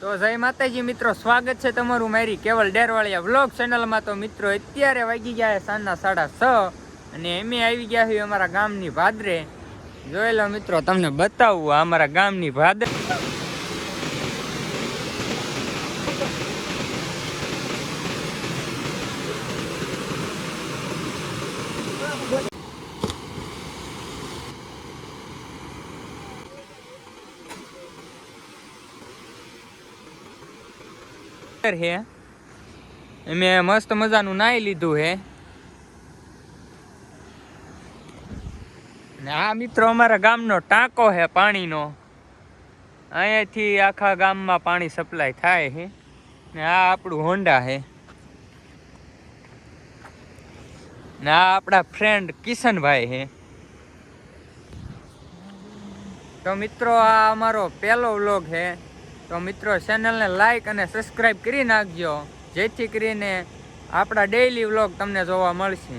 તો જય માતાજી મિત્રો, સ્વાગત છે તમારું મારી કેવલ ડેરવાળિયા વ્લોગ ચેનલમાં. તો મિત્રો, અત્યારે વાગી ગયા છે સાંજના સાડા છ અને એમે આવી ગયા છે અમારા ગામની ભાદરે. જોઈ મિત્રો, તમને બતાવું અમારા ગામની ભાદરે. છે મેં મસ્ત મજાનું નાહી લીધું હે. ને આ મિત્રો અમારા ગામનો ટાંકો હે પાણીનો. અહીંયાથી આખા ગામમાં પાણી સપ્લાય થાય છે ને આ આપણું હોન્ડા હે. ને આ આપણા ફ્રેન્ડ કિશનભાઈ હે. તો મિત્રો, આ અમારો પહેલો વ્લોગ છે તો મિત્રો ચેનલને લાઈક અને સબસ્ક્રાઈબ કરી નાખજો. જેથી કરીને આપણા ડેઈલી વ્લોગ તમને જોવા મળશે.